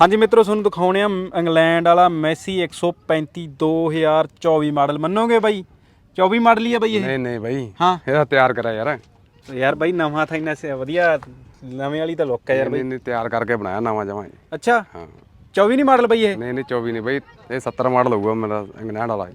ਹਾਂਜੀ ਮਿੱਤਰੋ ਤੁਹਾਨੂੰ ਦਿਖਾਉਣੇ ਆ ਇੰਗਲੈਂਡ ਵਾਲਾ ਮੈਸੀ 135 2024 ਮਾਡਲ। ਮੰਨੋਗੇ ਬਾਈ? 24 ਮਾਡਲ ਹੀ ਆ ਬਾਈ ਇਹ? ਨਹੀਂ ਨਹੀਂ ਬਾਈ। ਹਾਂ। ਇਹਦਾ ਤਿਆਰ ਕਰਿਆ ਯਾਰ। ਯਾਰ ਬਾਈ ਨਵਾਂ ਤਾਂ ਇੰਨਾ ਵਧੀਆ। ਨਵੇਂ ਵਾਲੀ ਤਾਂ ਲੁੱਕ ਹੈ ਯਾਰ ਬਾਈ। ਨਹੀਂ ਨਹੀਂ ਤਿਆਰ ਕਰਕੇ ਬਣਾਇਆ ਨਵਾਂ ਜਮਾਂ। ਅੱਛਾ? ਹਾਂ। 24 ਨਹੀਂ ਮਾਡਲ ਬਾਈ ਇਹ? ਨਹੀਂ ਨਹੀਂ 24 ਨਹੀਂ ਬਾਈ। ਇਹ 70 ਮਾਡਲ ਹੋਊਗਾ ਮੇਰਾ ਇੰਗਲੈਂਡ ਵਾਲਾ ਹੀ।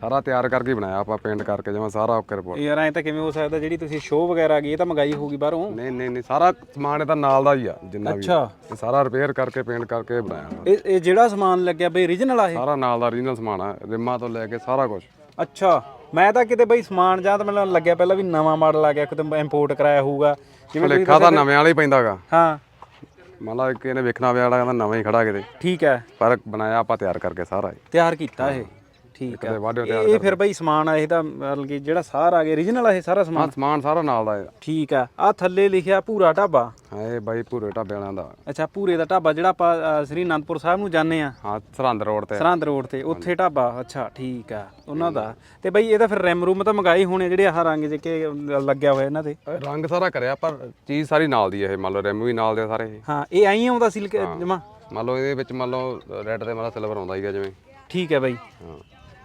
ਸਾਰਾ ਤਿਆਰ ਕਰਕੇ ਹੀ ਬਣਾਇਆ ਆਪਾਂ ਪੇਂਟ ਕਰਕੇ ਜਮਾਂ ਸਾਰਾ ਓਕੇ ਰਿਪੋਰਟ ਯਾਰ ਐ ਤਾਂ ਕਿਵੇਂ ਹੋ ਸਕਦਾ ਜਿਹੜੀ ਤੁਸੀਂ ਸ਼ੋਅ ਵਗੈਰਾ ਗਈ ਇਹ ਤਾਂ ਮੰਗਾਈ ਹੋਊਗੀ ਬਾਹਰੋਂ? ਨਹੀਂ ਨਹੀਂ ਨਹੀਂ ਸਾਰਾ ਸਮਾਨ ਇਹਦਾ ਨਾਲ ਦਾ ਹੀ ਆ ਜਿੰਨਾ ਵੀ। ਅੱਛਾ। ਇਹ ਸਾਰਾ ਰਿਪੇਅਰ ਕਰਕੇ ਪੇਂਟ ਕਰਕੇ ਬਣਾਇਆ ਇਹ ਇਹ ਜਿਹੜਾ ਸਮਾਨ ਲੱਗਿਆ ਬਈ origignal ਆ ਇਹ? ਸਾਰਾ ਨਾਲ ਦਾ ਓਰੀਜਨਲ ਸਮਾਨ ਆ ਰਿਮਾਂ ਤੋਂ ਲੈ ਕੇ ਸਾਰਾ ਕੁਝ ਅੱਛਾ। ਮੈਂ ਤਾਂ ਕਿਤੇ ਬਈ ਸਮਾਨ ਜਾਂ ਤਾਂ ਮੈਨੂੰ ਲੱਗਿਆ ਪਹਿਲਾਂ ਵੀ ਨਵਾਂ ਮਾਡਲ ਆ ਗਿਆ ਕਿਤੇ ਇੰਪੋਰਟ ਕਰਾਇਆ ਹੋਊਗਾ। ਜਿਵੇਂ ਲੇਖਾ ਤਾਂ ਨਵੇਂ ਵਾਲਾ ਹੀ ਪੈਂਦਾਗਾ। ਹਾਂ। ਮੰਨ ਲਾ ਕਿ ਇਹਨੇ ਵੇਖਣਾ ਪਿਆ ਕਹਿੰਦਾ ਨਵਾਂ ਹੀ ਖੜਾ ਕਿਤੇ। ਠੀਕ ਹੈ। ਪਰ ਬਣਾਇਆ ਆਪਾਂ ਤਿਆਰ ਕਰਕੇ ਸਾਰਾ ਹੀ ਤਿਆਰ ਕੀਤਾ ਇਹ। ਠੀਕ ਵਾਢਿਓ ਇਹ ਫਿਰ ਬਈ ਸਮਾਨ ਆ ਇਹ ਤਾਂ ਮਤਲਬ ਕਿ ਜਿਹੜਾ ਸਾਰ ਆ ਗਿਆ origignal ਆ ਇਹ ਸਾਰਾ ਸਮਾਨ? ਹਾਂ ਸਮਾਨ ਸਾਰਾ ਨਾਲ ਦਾ ਠੀਕ ਆ। ਆ ਥੱਲੇ ਲਿਖਿਆ ਭੂਰਾ ਢਾਬਾ। ਹਾਂ ਇਹ ਬਾਈ ਭੂਰੇ ਢਾਬੇ ਵਾਲਿਆਂ ਦਾ। ਅੱਛਾ ਭੂਰੇ ਦਾ ਢਾਬਾ ਜਿਹੜਾ ਆਪਾਂ ਸ੍ਰੀ ਅਨੰਦਪੁਰ ਸਾਹਿਬ ਨੂੰ ਜਾਂਦੇ ਆ। ਹਾਂ ਸਰਹੰਦ ਰੋਡ ਤੇ। ਸਰਹੰਦ ਰੋਡ ਤੇ ਉੱਥੇ ਢਾਬਾ। ਅੱਛਾ ਠੀਕ ਆ ਉਹਨਾਂ ਦਾ। ਤੇ ਬਈ ਇਹਦਾ ਫਿਰ ਰੈਮ ਰੂਮ ਤਾਂ ਮੰਗਾਈ ਹੋਣੇ ਜਿਹੜੇ ਆਹ ਰੰਗ ਜੇ ਕਿ ਲੱਗਿਆ ਹੋਇਆ ਇਹਨਾਂ ਤੇ। ਰੰਗ ਸਾਰਾ ਕਰਿਆ ਪਰ ਚੀਜ਼ ਸਾਰੀ ਨਾਲ ਦੀ ਇਹ ਮੰਨ ਲਓ ਰਿਮ ਵੀ ਨਾਲ ਦੇ ਆ ਸਾਰੇ ਇਹ। ਹਾਂ ਇਹ ਐਂ ਆਉਂਦਾ ਸੀ ਜਮਾ? ਮੰਨ ਲਓ ਇਹਦੇ ਵਿੱਚ ਮੰਨ ਲਓ ਰੈੱਡ ਤੇ ਮਤਲਬ ਸਿਲਵਰ ਆਉਂਦਾ ਹੀਗਾ ਜਿਵੇਂ। ਠੀਕ ਹੈ ਬਈ। ਹਾਂ।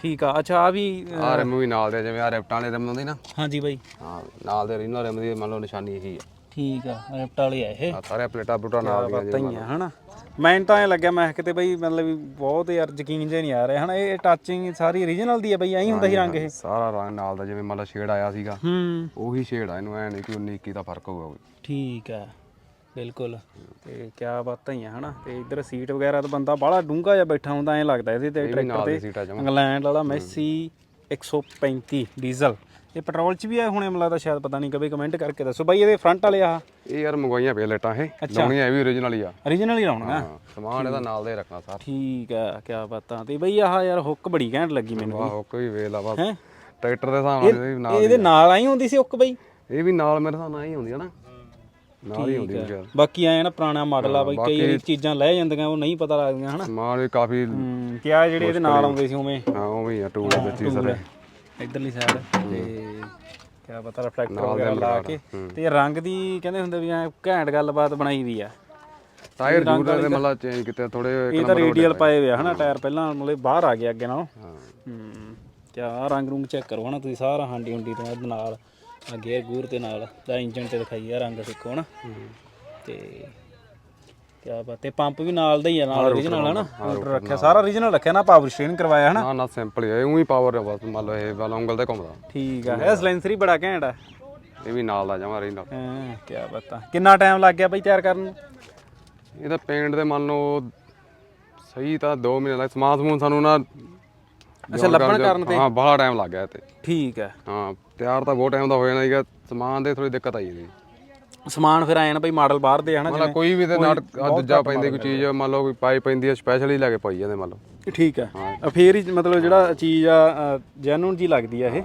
ਠੀਕ ਆ। ਅੱਛਾ ਆ ਵੀ ਆਹ ਰਿਮ ਵੀ ਨਾਲ ਦੇ ਆ, ਜਿਵੇਂ ਆ ਰਿਪਟਾਂ ਵਾਲੇ ਰਿਮ ਹੁੰਦੇ ਨਾ। ਹਾਂਜੀ ਬਈ। ਹਾਂ ਨਾਲ ਦੇ ਰੀਨੋ ਰਿਮ ਦੀ ਮੰਨ ਲਓ ਨਿਸ਼ਾਨੀ ਇਹੀ ਹੈ ਠੀਕ ਆ ਰਿਪਟ ਵਾਲੇ ਆ ਇਹ। ਆ ਸਾਰੇ ਪਲੇਟਾਂ ਪਲੂਟਾਂ ਨਾਲ ਦੀਆਂ ਪਤਾ ਹੀ ਆ ਹਨਾ। ਮੈਨੂੰ ਤਾਂ ਐ ਲੱਗਿਆ ਮੈਂ ਕਿਤੇ ਬਈ ਮਤਲਬ ਵੀ ਬਹੁਤ ਯਾਰ ਯਕੀਨ ਜਿਹਾ ਨਹੀਂ ਆ ਰਿਹਾ ਹਨਾ। ਇਹ ਟੱਚਿੰਗ ਸਾਰੀ origignal ਦੀ ਆ ਬਈ ਐਂ ਹੁੰਦਾ ਸੀ ਰੰਗ ਇਹ। ਸਾਰਾ ਰੰਗ ਨਾਲ ਦਾ ਜਿਵੇਂ ਮੰਨ ਲਓ ਸ਼ੇਡ ਆਇਆ ਸੀਗਾ। ਹੂੰ। ਉਹੀ ਸ਼ੇਡ ਆ ਇਹਨੂੰ ਐ ਨਹੀਂ ਕਿ 19 21 ਦਾ ਫ਼ਰਕ ਹੋਊਗਾ ਕੋਈ। ਠੀਕ ਆ। ਬਿਲਕੁਲ। ਤੇ ਕਿਆ ਬਾਤਾਂ ਹੀ ਆ ਹਨਾ? ਤੇ ਇੱਧਰ ਸੀਟ ਵਗੈਰਾ ਤਾਂ ਬੰਦਾ ਬਾਹਲਾ ਡੂੰਘਾ ਜਿਹਾ ਬੈਠਾ ਹੁੰਦਾ ਐ ਲੱਗਦਾ ਇਹਦੇ ਤੇ ਵੀ ਟਰੈਕਟਰ ਤੇ। ਇੰਗਲੈਂਡ ਵਾਲਾ ਮੈਸੀ 135 ਡੀਜ਼ਲ। ਇਹ ਪੈਟਰੋਲ ਚ ਵੀ ਆ ਹੁਣੇ ਮੈਨੂੰ ਲੱਗਦਾ ਸ਼ਾਇਦ ਪਤਾ ਨਹੀਂ ਕਦੇ ਕਮੈਂਟ ਕਰਕੇ ਦੱਸੋ। ਬਾਈ ਇਹਦੇ ਫਰੰਟ ਵਾਲੇ ਆ। ਇਹ ਯਾਰ ਮੰਗਵਾਈਆਂ ਪਏ ਲੇਟਾਂ ਇਹ ਲਾਉਣੀਆਂ ਇਹ ਵੀ origignal ਹੀ ਆ। Origignal ਹੀ ਲਾਉਣਾ ਹਾਂ ਸਮਾਨ ਇਹਦਾ ਨਾਲ ਦਾ ਹੀ ਰੱਖਣਾ ਸਾਰਾ। ਠੀਕ ਆ ਕਿਆ ਬਾਤਾਂ। ਤੇ ਬਈ ਆਹ ਯਾਰ ਹੁੱਕ ਬੜੀ ਘੈਂਟ ਲੱਗੀ ਮੈਨੂੰ ਵਾਹ ਹੁੱਕ ਵੀ ਵੇਲ ਆ ਹੈਂ? ਟਰੈਕਟਰ ਦੇ ਹਿਸਾਬ ਨਾਲ ਇਹਦੇ ਵੀ ਨਾਲ ਆਈ ਹੁੰਦੀ ਸੀ ਹੁੱਕ ਬਈ? ਇਹ ਵੀ ਨਾਲ ਮੇਰੇ ਹਿਸਾਬ ਨਾਲ ਹੀ ਹੁੰਦੀ ਆ ਨਾ। ਨਾਲ ਹੀ ਹੁੰਦੀ ਹੈ। ਬਾਕੀ ਆਏ ਨਾ ਪੁਰਾਣਾ ਮਾਡਲ ਆ ਬਈ ਕਈ ਚੀਜ਼ਾਂ ਲੈ ਜਾਂਦੀਆਂ ਉਹ ਨਹੀਂ ਪਤਾ ਲੱਗਦੀਆਂ ਹਨਾ? ਸਮਾਨ ਵੀ ਕਾਫੀ ਹੂੰ ਕਿਆ ਜਿਹੜੇ ਇਹਦੇ ਨਾਲ ਆਉਂਦੇ ਸੀ ਉਵੇਂ? ਹਾਂ ਉਵੇਂ ਹੀ ਆ ਟੂਲ ਦੇ ਵਿੱਚ ਹੀ ਸਾਰੇ। ਇਧਰਲੀ ਸਾਈਡ ਤੇ ਕਿਆ ਪਤਾ ਰਿਫਲੈਕਟਰ ਵਗੈਰਾ ਲਾ ਕੇ। ਤੇ ਇਹ ਰੰਗ ਦੀ ਕਹਿੰਦੇ ਹੁੰਦੇ ਵੀ ਐ ਘੈਂਟ ਗੱਲਬਾਤ ਬਣਾਈ ਵੀ ਆ। ਟਾਇਰ ਜੂਰ ਦੇ ਮਤਲਬ ਚੇਂਜ ਕੀਤੇ ਥੋੜੇ ਇਹ ਤਾਂ ਰੇਡੀਅਲ ਪਾਏ ਹੋਏ ਆ ਹਨਾ ਟਾਇਰ ਪਹਿਲਾਂ ਮਤਲਬ ਬਾਹਰ ਆ ਗਿਆ ਅੱਗੇ ਨਾਲੋਂ। ਹਾਂ। ਹੂੰ ਕਿਆ ਰੰਗ ਰੂੰਗ ਚੈੱਕ ਕਰੋ ਹਨਾ ਤੁਸੀਂ ਸਾਰਾ ਹਾਂਡੀ ਹੁੰਡੀ ਤੋਂ ਇਹਦੇ ਨਾਲ। ਆ ਗੇਅਰ ਗੂਰ ਤੇ ਨਾਲ ਦਾ ਇੰਜਨ ਤੇ ਦਿਖਾਈ ਆ ਰੰਗ ਦੇਖੋ ਹਨਾ। ਤੇ ਕਿਆ ਬਾਤ ਤੇ ਪੰਪ ਵੀ ਨਾਲ ਦਾ ਹੀ ਆ ਨਾਲ origignal ਹਨਾ। ਮੋਟਰ ਰੱਖਿਆ ਸਾਰਾ origignal ਰੱਖਿਆ ਨਾ ਪਾਵਰ ਸਟੇਰਿੰਗ ਕਰਵਾਇਆ ਹਨਾ। ਨਾ ਨਾ ਸਿੰਪਲ ਹੀ ਹੈ ਉਹੀ ਪਾਵਰ ਆ ਬਸ ਮੰਨ ਲਓ ਇਹ ਵਾਲਾ ਉਂਗਲ ਤੇ ਘੁੰਮਦਾ। ਠੀਕ ਆ ਇਹ ਸਲੈਂਸਰ ਹੀ ਬੜਾ ਘੈਂਟ ਆ। ਇਹ ਵੀ ਨਾਲ ਦਾ ਜਮਾ ਰਹਿੰਦਾ। ਹਾਂ ਕਿਆ ਬਾਤਾਂ ਕਿੰਨਾ ਟਾਈਮ ਲੱਗ ਗਿਆ ਬਈ ਤਿਆਰ ਕਰਨ ਨੂੰ? ਇਹਦਾ ਪੇਂਟ ਦੇ ਮੰਨ ਲਓ ਸਹੀ ਤਾਂ 2 ਮਹੀਨੇ ਲੱਗ ਸਮਾਨ ਸਮੂਨ ਸਾਨੂੰ ਨਾ ਅੱਛਾ ਲੱਭਣ ਕਰਨ ਤੇ? ਹਾਂ ਬੜਾ ਟਾਈਮ ਲੱਗ ਗਿਆ ਤੇ ਠੀਕ ਆ ਹਾਂ ਤਿਆਰ ਤਾਂ ਬਹੁਤ ਟਾਈਮ ਦਾ ਹੋ ਜਾਣਾ ਸੀਗਾ ਸਮਾਨ ਦੇ ਥੋੜੀ ਦਿੱਕਤ ਆਈ ਇਹਦੀ ਸਮਾਨ ਫਿਰ ਆਏ ਨਾ ਬਈ ਮਾਡਲ ਬਾਹਰ ਦੇ ਹਨਾ ਮਤਲਬ ਕੋਈ ਵੀ ਤੇ ਨਾਟ ਦੂਜਾ ਪੈਂਦੀ ਕੋਈ ਚੀਜ਼ ਮੰਨ ਲਓ ਕੋਈ ਪਾਈ ਪੈਂਦੀ ਹੈ ਸਪੈਸ਼ਲ ਹੀ ਲੈ ਕੇ ਪਾਈ ਜਾਂਦੇ ਮੰਨ ਲਓ। ਠੀਕ ਆ ਫੇਰ ਹੀ ਮਤਲਬ ਜਿਹੜਾ ਚੀਜ਼ ਆ ਜੈਨੂਨ ਜੀ ਲੱਗਦੀ ਆ ਇਹ।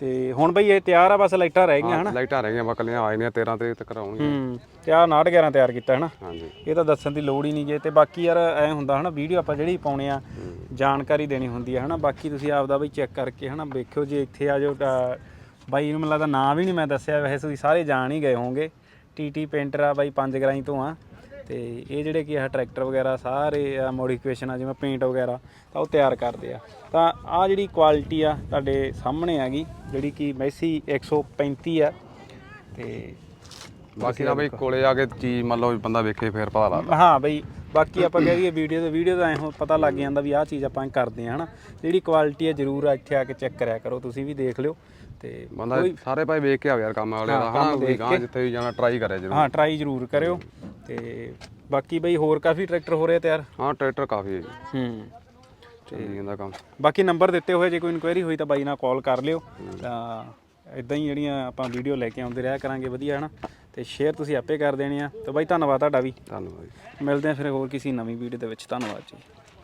ਤੇ ਹੁਣ ਬਈ ਇਹ ਤਿਆਰ ਆ ਬਸ ਲਾਈਟਾਂ ਰਹਿ ਗਈਆਂ ਹਨਾ? ਲਾਈਟਾਂ ਰਹਿ ਗਈਆਂ ਬਕਲੀਆਂ ਆਏ ਨੇ 13 ਤਰੀਕ ਤੱਕ ਆਉਣਗੀਆਂ। ਹੂੰ ਤੇ ਆ 11 ਤਿਆਰ ਕੀਤਾ ਹਨਾ? ਹਾਂਜੀ। ਇਹ ਤਾਂ ਦੱਸਣ ਦੀ ਲੋੜ ਹੀ ਨਹੀਂ ਜੇ ਤੇ ਬਾਕੀ ਯਾਰ ਐ ਹੁੰਦਾ ਹਨਾ ਵੀਡੀਓ ਆਪਾਂ ਜਿਹੜੀ ਪਾਉਣੇ ਆ ਜਾਣਕਾਰੀ ਦੇਣੀ ਹੁੰਦੀ ਹੈ ਹਨਾ? ਬਾਕੀ ਤੁਸੀਂ ਆਪਦਾ ਬਈ ਚੈੱਕ ਕਰਕੇ ਹਨਾ ਵੇਖਿਓ ਜੇ ਇੱਥੇ ਆ ਜਾਓ ਬਾਈ ਨੂੰ ਮੈਨੂੰ ਲੱਗਦਾ ਨਾਂ ਵੀ ਨਹੀਂ ਮੈਂ ਦੱਸਿਆ ਵੈਸੇ ਤੁਸੀਂ ਸਾਰੇ ਜਾਣ ਹੀ ਗਏ ਹੋਵੋਗੇ। ਟੀਟੀ ਪੇਂਟਰ ਆ ਬਾਈ ਪੰਜ ਗਰਾਈ ਤੋਂ ਆ। ਤੇ ਇਹ ਜਿਹੜੇ ਕੀ ਆ ਟਰੈਕਟਰ ਵਗੈਰਾ ਸਾਰੇ ਆ ਮੋਡੀਫਿਕੇਸ਼ਨ ਆ ਜਿਵੇਂ ਪੇਂਟ ਵਗੈਰਾ ਤਾਂ ਉਹ ਤਿਆਰ ਕਰਦੇ ਆ। ਤਾਂ ਆ ਜਿਹੜੀ ਕੁਆਲਿਟੀ ਆ ਤੁਹਾਡੇ ਸਾਹਮਣੇ ਹੈਗੀ ਜਿਹੜੀ ਕਿ ਮੈਸੀ 135 ਆ। ਤੇ ਬਾਕੀ ਤਾਂ ਬਈ ਕੋਲੇ ਆ ਕੇ ਚੀਜ਼ ਮੰਨ ਲਓ ਬੰਦਾ ਵੇਖੇ ਫੇਰ ਪਤਾ ਲੱਗਦਾ। ਹਾਂ ਬਈ ਬਾਕੀ ਆਪਾਂ ਕਹਿ ਦਈਏ ਵੀਡੀਓ ਤੇ ਵੀਡੀਓ ਦਾ ਐਂ ਪਤਾ ਲੱਗ ਜਾਂਦਾ ਵੀ ਆਹ ਚੀਜ਼ ਆਪਾਂ ਕਰਦੇ ਹਾਂ ਹਨਾ। ਜਿਹੜੀ ਕੁਆਲਿਟੀ ਹੈ ਜਰੂਰ ਇੱਥੇ ਆ ਕੇ ਚੈੱਕ ਕਰਿਆ ਕਰੋ ਤੁਸੀਂ ਵੀ ਦੇਖ ਲਿਓ। ਤੇ ਬੰਦਾ ਸਾਰੇ ਭਾਈ ਵੇਖ ਕੇ ਆਵੇ ਯਾਰ ਕੰਮ ਵਾਲੇ ਦਾ ਹਨਾ ਕੋਈ ਗਾਂ ਜਿੱਥੇ ਵੀ ਜਾਣਾ ਟਰਾਈ ਕਰੇ ਜਰੂਰ। ਹਾਂ ਟਰਾਈ ਜਰੂਰ ਕਰਿਓ। ਤੇ ਬਾਕੀ ਬਈ ਹੋਰ ਕਾਫੀ ਟਰੈਕਟਰ ਹੋ ਰਹੇ ਤਿਆਰ? ਹਾਂ ਟਰੈਕਟਰ ਕਾਫੀ ਹੈ ਹੂੰ। ਚੱਲੀ ਜਾਂਦਾ ਕੰਮ। ਬਾਕੀ ਨੰਬਰ ਦਿੱਤੇ ਹੋਏ ਜੇ ਕੋਈ ਇਨਕੁਆਇਰੀ ਹੋਈ ਤਾਂ ਬਾਈ ਨਾਲ ਕਾਲ ਕਰ ਲਿਓ। ਤਾਂ ਇਦਾਂ ਹੀ ਜਿਹੜੀਆਂ ਆਪਾਂ ਵੀਡੀਓ ਲੈ ਕੇ ਆਉਂਦੇ ਰਿਹਾ ਕਰਾਂਗੇ ਵਧੀਆ ਹਨਾ। ਤੇ ਸ਼ੇਅਰ ਤੁਸੀਂ ਆਪੇ ਕਰ ਦੇਣੇ ਆ। ਤਾਂ ਬਾਈ ਧੰਨਵਾਦ ਤੁਹਾਡਾ ਵੀ। ਧੰਨਵਾਦ ਮਿਲਦੇ ਆ ਫਿਰ ਹੋਰ ਕਿਸੇ ਨਵੀਂ ਵੀਡੀਓ ਦੇ ਵਿੱਚ। ਧੰਨਵਾਦ ਜੀ।